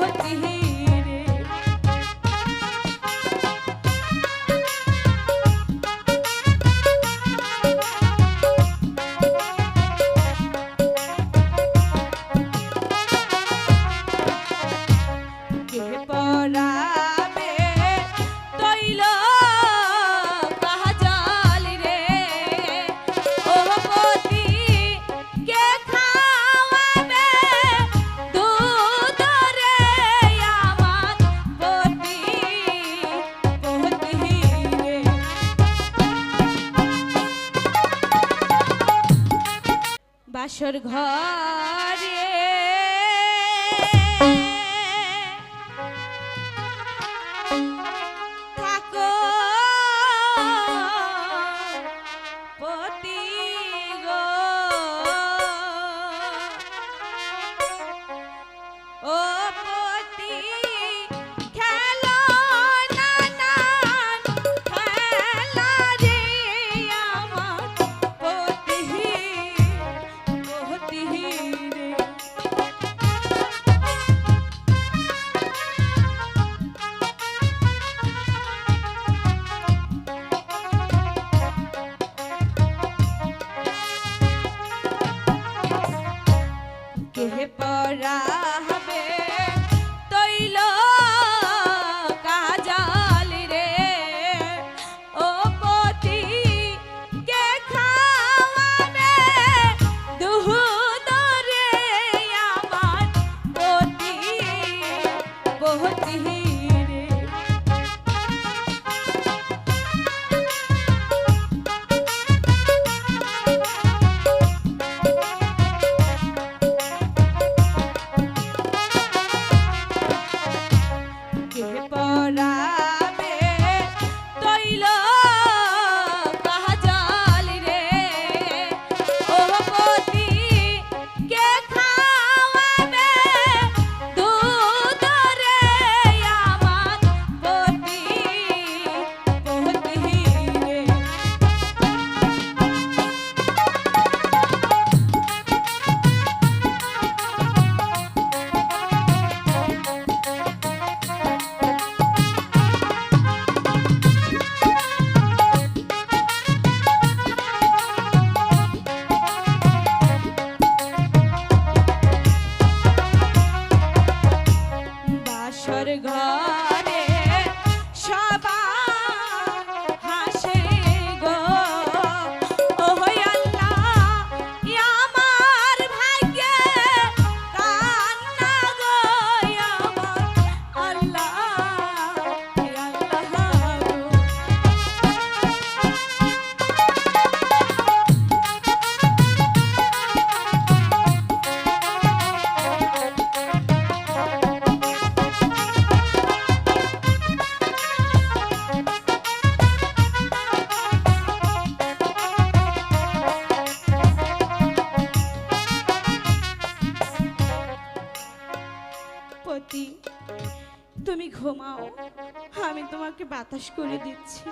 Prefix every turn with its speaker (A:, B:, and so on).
A: होती है বাসর ঘরে কে পড়া হবে তৈল তুমি ঘুমাও আমি তোমাকে বাতাস করে দিচ্ছি।